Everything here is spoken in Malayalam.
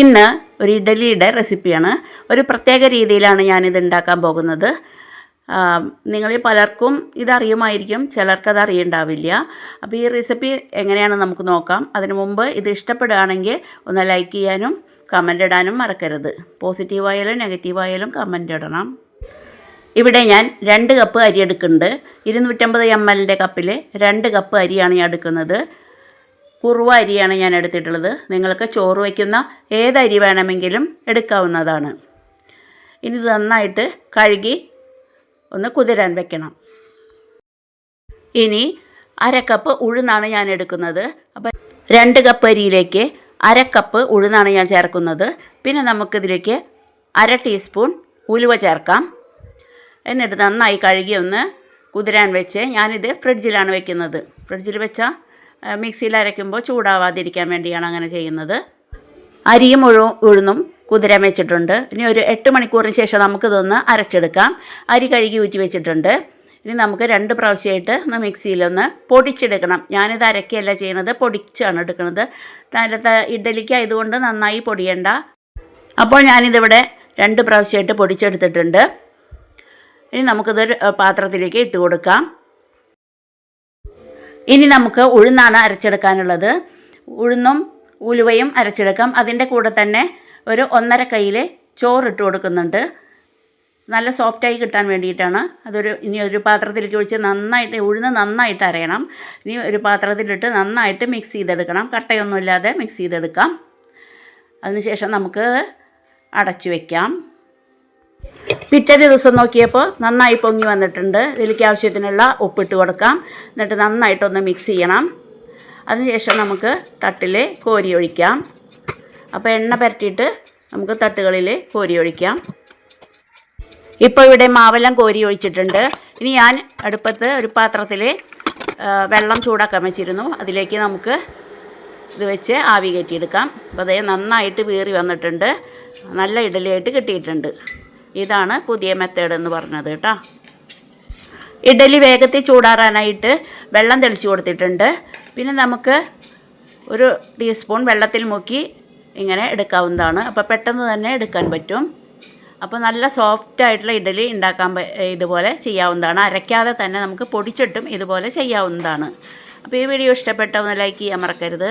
ഇന്ന് ഒരു ഇഡലിയുടെ റെസിപ്പിയാണ്. ഒരു പ്രത്യേക രീതിയിലാണ് ഞാനിത് ഉണ്ടാക്കാൻ പോകുന്നത്. നിങ്ങളിൽ പലർക്കും ഇതറിയുമായിരിക്കും ചിലർക്കത് അറിയണ്ടാവില്ല. അപ്പോൾ ഈ റെസിപ്പി എങ്ങനെയാണ് നമുക്ക് നോക്കാം. അതിനു മുമ്പ് ഇത് ഇഷ്ടപ്പെടുകയാണെങ്കിൽ ഒന്ന് ലൈക്ക് ചെയ്യാനും കമന്റ് ഇടാനും മറക്കരുത്. പോസിറ്റീവായാലും നെഗറ്റീവായാലും കമന്റ് ഇടണം. ഇവിടെ ഞാൻ രണ്ട് കപ്പ് അരി എടുക്കുന്നുണ്ട്. ഇരുന്നൂറ്റമ്പത് എം എല്ലിന്റെ കപ്പിൽ രണ്ട് കപ്പ് അരിയാണ് ഞാൻ എടുക്കുന്നത്. കുറുവ അരിയാണ് ഞാൻ എടുത്തിട്ടുള്ളത്. നിങ്ങൾക്ക് ചോറ് വയ്ക്കുന്ന ഏത് അരി വേണമെങ്കിലും എടുക്കാവുന്നതാണ്. ഇനി ഇത് നന്നായിട്ട് കഴുകി ഒന്ന് കുതിരാൻ വെക്കണം. ഇനി അര കപ്പ് ഉഴുന്നാണ് ഞാൻ എടുക്കുന്നത്. അപ്പം രണ്ട് കപ്പ് അരിയിലേക്ക് അര കപ്പ് ഉഴുന്നാണ് ഞാൻ ചേർക്കുന്നത്. പിന്നെ നമുക്കിതിലേക്ക് അര ടീസ്പൂൺ ഉലുവ ചേർക്കാം. എന്നിട്ട് നന്നായി കഴുകി ഒന്ന് കുതിരാൻ വെച്ച് ഞാനിത് ഫ്രിഡ്ജിലാണ് വെക്കുന്നത്. ഫ്രിഡ്ജിൽ വെച്ചാൽ മിക്സിയിൽ അരയ്ക്കുമ്പോൾ ചൂടാവാതിരിക്കാൻ വേണ്ടിയാണ് അങ്ങനെ ചെയ്യുന്നത്. അരിയും ഉഴു ഉഴുന്നും കുതിരാൻ വെച്ചിട്ടുണ്ട്. ഇനി ഒരു എട്ട് മണിക്കൂറിന് ശേഷം നമുക്കിതൊന്ന് അരച്ചെടുക്കാം. അരി കഴുകി ഊറ്റി വെച്ചിട്ടുണ്ട്. ഇനി നമുക്ക് രണ്ട് പ്രാവശ്യമായിട്ട് ഒന്ന് മിക്സിയിലൊന്ന് പൊടിച്ചെടുക്കണം. ഞാനിത് അരക്കുകയല്ല ചെയ്യണത് പൊടിച്ചാണ് എടുക്കുന്നത്. തലത്തെ ഇഡലിക്ക് ആയതുകൊണ്ട് നന്നായി പൊടിയണ്ട. അപ്പോൾ ഞാനിതിവിടെ രണ്ട് പ്രാവശ്യമായിട്ട് പൊടിച്ചെടുത്തിട്ടുണ്ട്. ഇനി നമുക്കിത് ഒരു, പാത്രത്തിലേക്ക് ഇട്ട് കൊടുക്കാം. ഇനി നമുക്ക് ഉഴുന്നാണ് അരച്ചെടുക്കാനുള്ളത്. ഉഴുന്നും ഉലുവയും അരച്ചെടുക്കാം. അതിന്റെ കൂടെ തന്നെ ഒരു ഒന്നര കയ്യിൽ ചോറിട്ട് കൊടുക്കുന്നുണ്ട്. നല്ല സോഫ്റ്റായി കിട്ടാൻ വേണ്ടിയിട്ടാണ്. അതൊരു ഇനി ഒരു പാത്രത്തിലേക്ക് ഒഴിച്ച് നന്നായിട്ട് ഉഴുന്ന് നന്നായിട്ട് അരയണം. ഇനി ഒരു പാത്രത്തിലിട്ട് നന്നായിട്ട് മിക്സ് ചെയ്തെടുക്കണം. കട്ടയൊന്നുമില്ലാതെ മിക്സ് ചെയ്തെടുക്കാം. അതിനുശേഷം നമുക്ക് അടച്ചു വയ്ക്കാം പിറ്റേ ദിവസം നോക്കിയപ്പോൾ നന്നായി പൊങ്ങി വന്നിട്ടുണ്ട്. ഇതിലേക്ക് ആവശ്യത്തിനുള്ള ഉപ്പിട്ട് കൊടുക്കാം. എന്നിട്ട് നന്നായിട്ടൊന്ന് മിക്സ് ചെയ്യണം. അതിനുശേഷം നമുക്ക് തട്ടിൽ കോരി ഒഴിക്കാം. അപ്പോൾ എണ്ണ പരട്ടിയിട്ട് നമുക്ക് തട്ടുകളിൽ കോരി ഒഴിക്കാം. ഇപ്പോൾ ഇവിടെ മാവെല്ലാം കോരി ഒഴിച്ചിട്ടുണ്ട്. ഇനി ഞാൻ അടുപ്പത്ത് ഒരു പാത്രത്തിൽ വെള്ളം ചൂടാക്കാൻ വെച്ചിരുന്നു. അതിലേക്ക് നമുക്ക് ഇത് വെച്ച് ആവി കയറ്റിയെടുക്കാം. അപ്പോൾ അതേ നന്നായിട്ട് വീറി വന്നിട്ടുണ്ട്. നല്ല ഇഡലിയായിട്ട് കിട്ടിയിട്ടുണ്ട്. ഇതാണ് പുതിയ മെത്തേഡ് എന്ന് പറഞ്ഞത് കേട്ടോ. ഇഡലി വേഗത്തിൽ ചൂടാറാനായിട്ട് വെള്ളം തെളിച്ച് കൊടുത്തിട്ടുണ്ട്. പിന്നെ നമുക്ക് ഒരു ടീസ്പൂൺ വെള്ളത്തിൽ മുക്കി ഇങ്ങനെ എടുക്കാവുന്നതാണ്. അപ്പോൾ പെട്ടെന്ന് തന്നെ എടുക്കാൻ പറ്റും. അപ്പോൾ നല്ല സോഫ്റ്റ് ആയിട്ടുള്ള ഇഡലി ഉണ്ടാക്കാൻ ഇതുപോലെ ചെയ്യാവുന്നതാണ്. അരയ്ക്കാതെ തന്നെ നമുക്ക് പൊടിച്ചിട്ടും ഇതുപോലെ ചെയ്യാവുന്നതാണ്. അപ്പോൾ ഈ വീഡിയോ ഇഷ്ടപ്പെട്ട ഒന്ന് ലൈക്ക് ചെയ്യാൻ മറക്കരുത്.